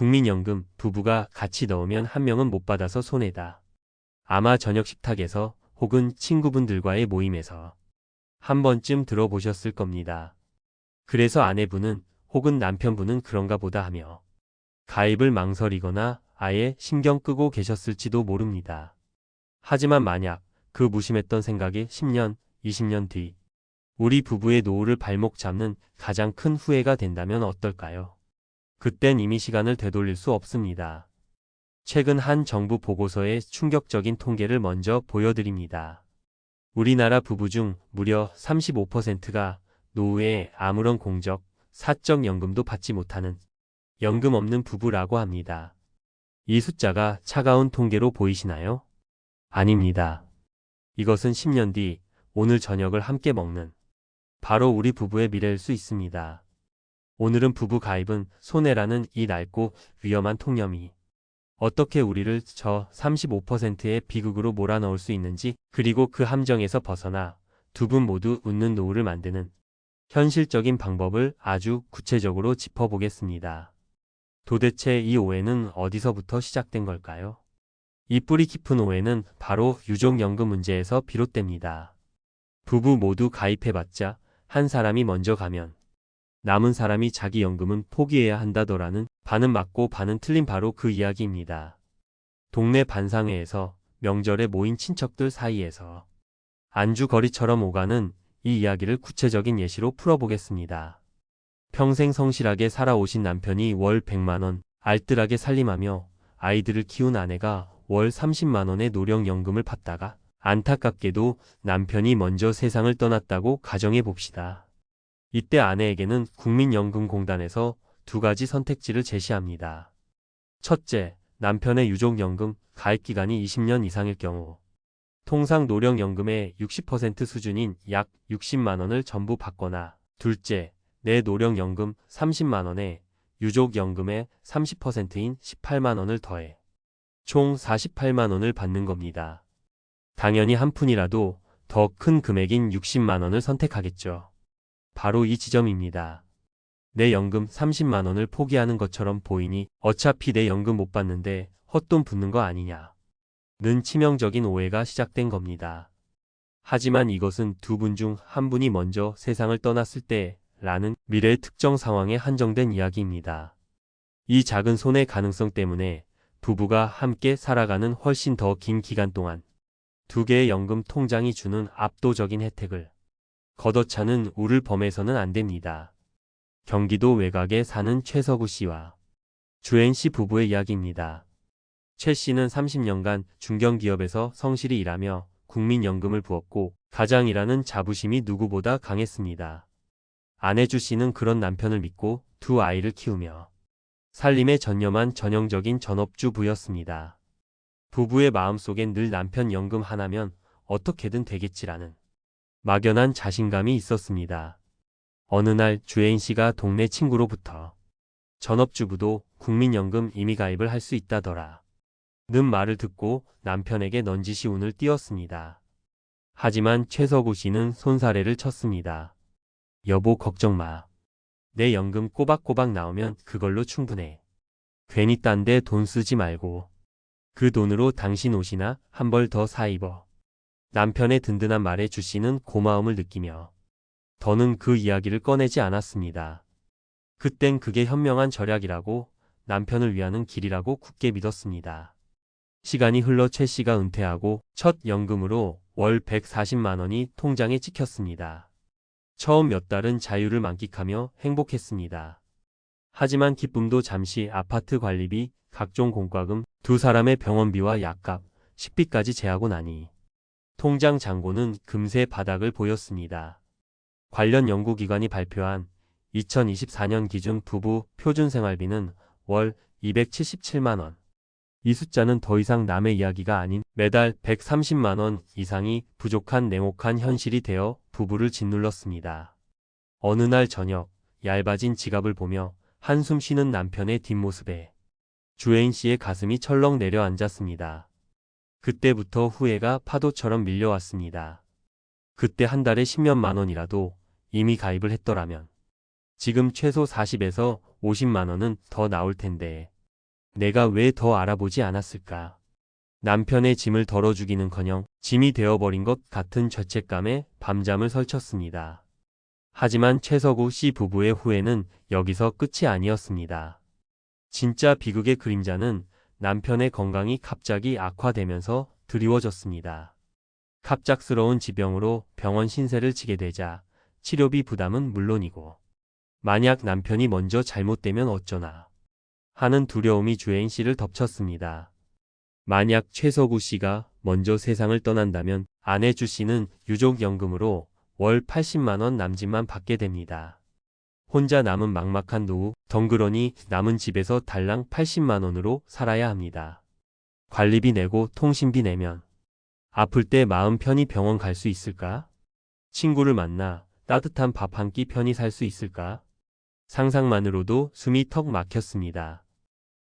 국민연금 부부가 같이 넣으면 한 명은 못 받아서 손해다. 아마 저녁 식탁에서 혹은 친구분들과의 모임에서 한 번쯤 들어보셨을 겁니다. 그래서 아내분은 혹은 남편분은 그런가 보다 하며 가입을 망설이거나 아예 신경 끄고 계셨을지도 모릅니다. 하지만 만약 그 무심했던 생각이 10년, 20년 뒤 우리 부부의 노후를 발목 잡는 가장 큰 후회가 된다면 어떨까요? 그땐 이미 시간을 되돌릴 수 없습니다. 최근 한 정부 보고서의 충격적인 통계를 먼저 보여드립니다. 우리나라 부부 중 무려 35%가 노후에 아무런 공적, 사적 연금도 받지 못하는 연금 없는 부부라고 합니다. 이 숫자가 차가운 통계로 보이시나요? 아닙니다. 이것은 10년 뒤 오늘 저녁을 함께 먹는 바로 우리 부부의 미래일 수 있습니다. 오늘은 부부 가입은 손해라는 이 낡고 위험한 통념이 어떻게 우리를 저 35%의 비극으로 몰아넣을 수 있는지 그리고 그 함정에서 벗어나 두 분 모두 웃는 노후를 만드는 현실적인 방법을 아주 구체적으로 짚어보겠습니다. 도대체 이 오해는 어디서부터 시작된 걸까요? 이 뿌리 깊은 오해는 바로 유족연금 문제에서 비롯됩니다. 부부 모두 가입해봤자 한 사람이 먼저 가면 남은 사람이 자기 연금은 포기해야 한다더라는 반은 맞고 반은 틀린 바로 그 이야기입니다. 동네 반상회에서 명절에 모인 친척들 사이에서 안주 거리처럼 오가는 이 이야기를 구체적인 예시로 풀어보겠습니다. 평생 성실하게 살아오신 남편이 월 100만원 알뜰하게 살림하며 아이들을 키운 아내가 월 30만원의 노령연금을 받다가 안타깝게도 남편이 먼저 세상을 떠났다고 가정해 봅시다. 이때 아내에게는 국민연금공단에서 두 가지 선택지를 제시합니다. 첫째, 남편의 유족연금 가입 기간이 20년 이상일 경우 통상 노령연금의 60% 수준인 약 60만 원을 전부 받거나 둘째, 내 노령연금 30만 원에 유족연금의 30%인 18만 원을 더해 총 48만 원을 받는 겁니다. 당연히 한 푼이라도 더 큰 금액인 60만 원을 선택하겠죠. 바로 이 지점입니다. 내 연금 30만 원을 포기하는 것처럼 보이니 어차피 내 연금 못 받는데 헛돈 붓는 거 아니냐. 는 치명적인 오해가 시작된 겁니다. 하지만 이것은 두 분 중 한 분이 먼저 세상을 떠났을 때 라는 미래의 특정 상황에 한정된 이야기입니다. 이 작은 손해 가능성 때문에 부부가 함께 살아가는 훨씬 더 긴 기간 동안 두 개의 연금 통장이 주는 압도적인 혜택을 걷어차는 우를 범해서는 안 됩니다. 경기도 외곽에 사는 최서구 씨와 주엔 씨 부부의 이야기입니다. 최 씨는 30년간 중견기업에서 성실히 일하며 국민연금을 부었고 가장이라는 자부심이 누구보다 강했습니다. 아내 주 씨는 그런 남편을 믿고 두 아이를 키우며 살림에 전념한 전형적인 전업주 부였습니다. 부부의 마음속엔 늘 남편 연금 하나면 어떻게든 되겠지라는 막연한 자신감이 있었습니다. 어느 날 주혜인 씨가 동네 친구로부터 전업주부도 국민연금 이미 가입을 할 수 있다더라. 는 말을 듣고 남편에게 넌지시 운을 띄웠습니다. 하지만 최서구 씨는 손사래를 쳤습니다. 여보 걱정 마. 내 연금 꼬박꼬박 나오면 그걸로 충분해. 괜히 딴 데 돈 쓰지 말고 그 돈으로 당신 옷이나 한 벌 더 사 입어. 남편의 든든한 말에 주 씨는 고마움을 느끼며 더는 그 이야기를 꺼내지 않았습니다. 그땐 그게 현명한 절약이라고 남편을 위하는 길이라고 굳게 믿었습니다. 시간이 흘러 최 씨가 은퇴하고 첫 연금으로 월 140만 원이 통장에 찍혔습니다. 처음 몇 달은 자유를 만끽하며 행복했습니다. 하지만 기쁨도 잠시 아파트 관리비, 각종 공과금, 두 사람의 병원비와 약값, 식비까지 제하고 나니 통장 잔고는 금세 바닥을 보였습니다. 관련 연구기관이 발표한 2024년 기준 부부 표준생활비는 월 277만원. 이 숫자는 더 이상 남의 이야기가 아닌 매달 130만원 이상이 부족한 냉혹한 현실이 되어 부부를 짓눌렀습니다. 어느 날 저녁 얇아진 지갑을 보며 한숨 쉬는 남편의 뒷모습에 주혜인 씨의 가슴이 철렁 내려앉았습니다. 그때부터 후회가 파도처럼 밀려왔습니다. 그때 한 달에 10몇만 원이라도 이미 가입을 했더라면 지금 최소 40에서 50만 원은 더 나올 텐데 내가 왜 더 알아보지 않았을까? 남편의 짐을 덜어주기는커녕 짐이 되어버린 것 같은 죄책감에 밤잠을 설쳤습니다. 하지만 최서구 씨 부부의 후회는 여기서 끝이 아니었습니다. 진짜 비극의 그림자는 남편의 건강이 갑자기 악화되면서 드리워졌습니다. 갑작스러운 지병으로 병원 신세를 지게 되자 치료비 부담은 물론이고 만약 남편이 먼저 잘못되면 어쩌나 하는 두려움이 주혜인 씨를 덮쳤습니다. 만약 최서구 씨가 먼저 세상을 떠난다면 아내 주 씨는 유족연금으로 월 80만원 남짓만 받게 됩니다. 혼자 남은 막막한 노후, 덩그러니 남은 집에서 달랑 80만원으로 살아야 합니다. 관리비 내고 통신비 내면 아플 때 마음 편히 병원 갈 수 있을까? 친구를 만나 따뜻한 밥 한 끼 편히 살 수 있을까? 상상만으로도 숨이 턱 막혔습니다.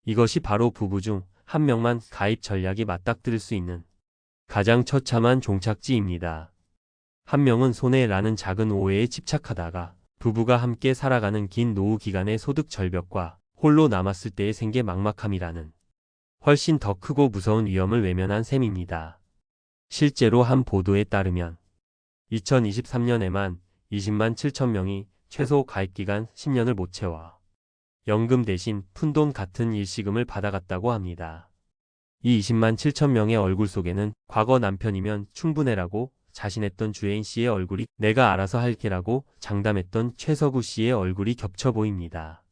이것이 바로 부부 중 한 명만 가입 전략이 맞닥뜨릴 수 있는 가장 처참한 종착지입니다. 한 명은 손해라는 작은 오해에 집착하다가 부부가 함께 살아가는 긴 노후 기간의 소득 절벽과 홀로 남았을 때의 생계 막막함이라는 훨씬 더 크고 무서운 위험을 외면한 셈입니다. 실제로 한 보도에 따르면 2023년에만 20만 7천 명이 최소 가입기간 10년을 못 채워 연금 대신 푼돈 같은 일시금을 받아갔다고 합니다. 이 20만 7천 명의 얼굴 속에는 과거 남편이면 충분해라고 자신했던 주혜인 씨의 얼굴이 내가 알아서 할게라고 장담했던 최서구 씨의 얼굴이 겹쳐 보입니다.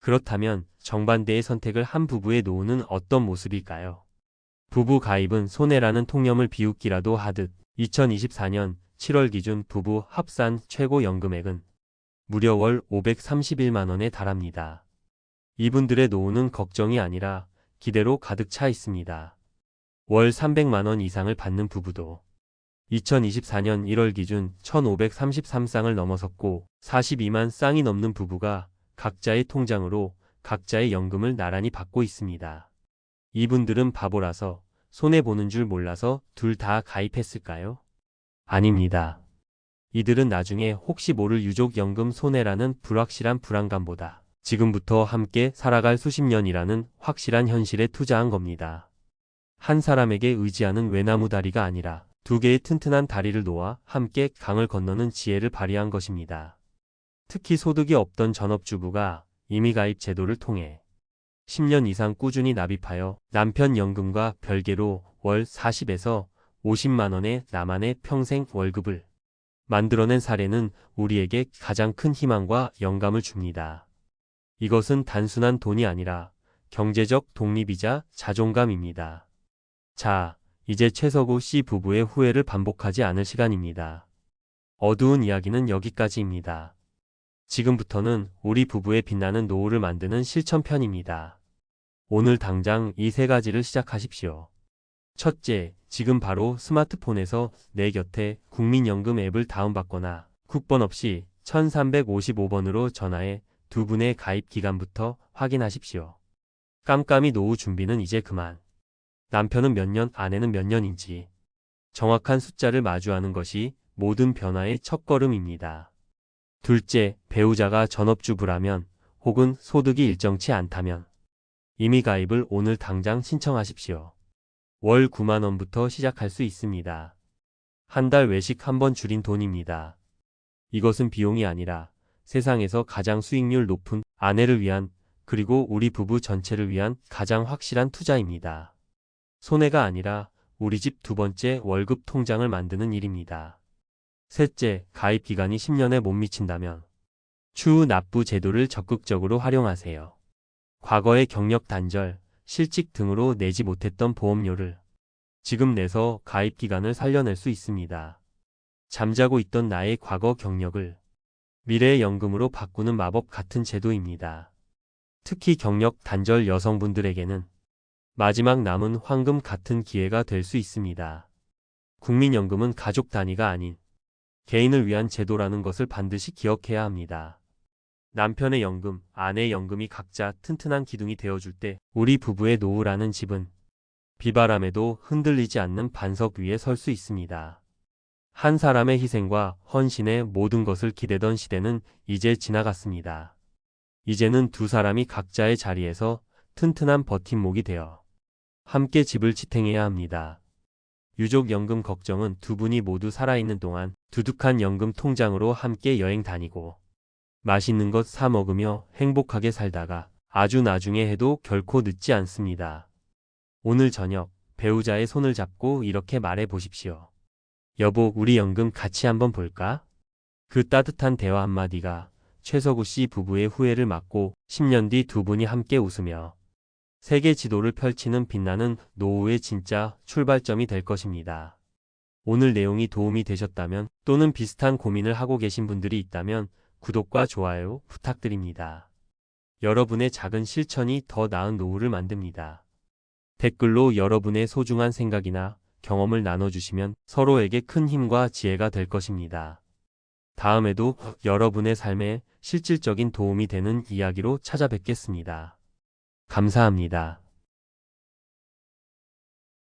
그렇다면 정반대의 선택을 한 부부의 노후는 어떤 모습일까요? 부부 가입은 손해라는 통념을 비웃기라도 하듯 2024년 7월 기준 부부 합산 최고 연금액은 무려 월 531만 원에 달합니다. 이분들의 노후는 걱정이 아니라 기대로 가득 차 있습니다. 월 300만 원 이상을 받는 부부도 2024년 1월 기준 1533쌍을 넘어섰고 42만 쌍이 넘는 부부가 각자의 통장으로 각자의 연금을 나란히 받고 있습니다. 이분들은 바보라서 손해보는 줄 몰라서 둘 다 가입했을까요? 아닙니다. 이들은 나중에 혹시 모를 유족연금 손해라는 불확실한 불안감보다 지금부터 함께 살아갈 수십 년이라는 확실한 현실에 투자한 겁니다. 한 사람에게 의지하는 외나무 다리가 아니라 두 개의 튼튼한 다리를 놓아 함께 강을 건너는 지혜를 발휘한 것입니다. 특히 소득이 없던 전업주부가 임의가입 제도를 통해 10년 이상 꾸준히 납입하여 남편 연금과 별개로 월 40에서 50만 원의 나만의 평생 월급을 만들어낸 사례는 우리에게 가장 큰 희망과 영감을 줍니다. 이것은 단순한 돈이 아니라 경제적 독립이자 자존감입니다. 자, 이제 최서구 씨 부부의 후회를 반복하지 않을 시간입니다. 어두운 이야기는 여기까지입니다. 지금부터는 우리 부부의 빛나는 노후를 만드는 실천편입니다. 오늘 당장 이 세 가지를 시작하십시오. 첫째, 지금 바로 스마트폰에서 내 곁에 국민연금 앱을 다운받거나 국번 없이 1355번으로 전화해 두 분의 가입 기간부터 확인하십시오. 깜깜이 노후 준비는 이제 그만. 남편은 몇 년, 아내는 몇 년인지 정확한 숫자를 마주하는 것이 모든 변화의 첫걸음입니다. 둘째, 배우자가 전업주부라면 혹은 소득이 일정치 않다면 이미 가입을 오늘 당장 신청하십시오. 월 9만원부터 시작할 수 있습니다. 한 달 외식 한 번 줄인 돈입니다. 이것은 비용이 아니라 세상에서 가장 수익률 높은 아내를 위한 그리고 우리 부부 전체를 위한 가장 확실한 투자입니다. 손해가 아니라 우리 집 두 번째 월급 통장을 만드는 일입니다. 셋째, 가입 기간이 10년에 못 미친다면 추후 납부 제도를 적극적으로 활용하세요. 과거의 경력 단절, 실직 등으로 내지 못했던 보험료를 지금 내서 가입 기간을 살려낼 수 있습니다. 잠자고 있던 나의 과거 경력을 미래의 연금으로 바꾸는 마법 같은 제도입니다. 특히 경력 단절 여성분들에게는 마지막 남은 황금 같은 기회가 될 수 있습니다. 국민연금은 가족 단위가 아닌 개인을 위한 제도라는 것을 반드시 기억해야 합니다. 남편의 연금, 아내의 연금이 각자 튼튼한 기둥이 되어줄 때 우리 부부의 노후라는 집은 비바람에도 흔들리지 않는 반석 위에 설 수 있습니다. 한 사람의 희생과 헌신에 모든 것을 기대던 시대는 이제 지나갔습니다. 이제는 두 사람이 각자의 자리에서 튼튼한 버팀목이 되어 함께 집을 지탱해야 합니다. 유족 연금 걱정은 두 분이 모두 살아있는 동안 두둑한 연금 통장으로 함께 여행 다니고 맛있는 것 사 먹으며 행복하게 살다가 아주 나중에 해도 결코 늦지 않습니다. 오늘 저녁 배우자의 손을 잡고 이렇게 말해 보십시오. 여보, 우리 연금 같이 한번 볼까? 그 따뜻한 대화 한마디가 최서구 씨 부부의 후회를 막고 10년 뒤 두 분이 함께 웃으며 세계 지도를 펼치는 빛나는 노후의 진짜 출발점이 될 것입니다. 오늘 내용이 도움이 되셨다면 또는 비슷한 고민을 하고 계신 분들이 있다면 구독과 좋아요 부탁드립니다. 여러분의 작은 실천이 더 나은 노후를 만듭니다. 댓글로 여러분의 소중한 생각이나 경험을 나눠주시면 서로에게 큰 힘과 지혜가 될 것입니다. 다음에도 여러분의 삶에 실질적인 도움이 되는 이야기로 찾아뵙겠습니다. 감사합니다.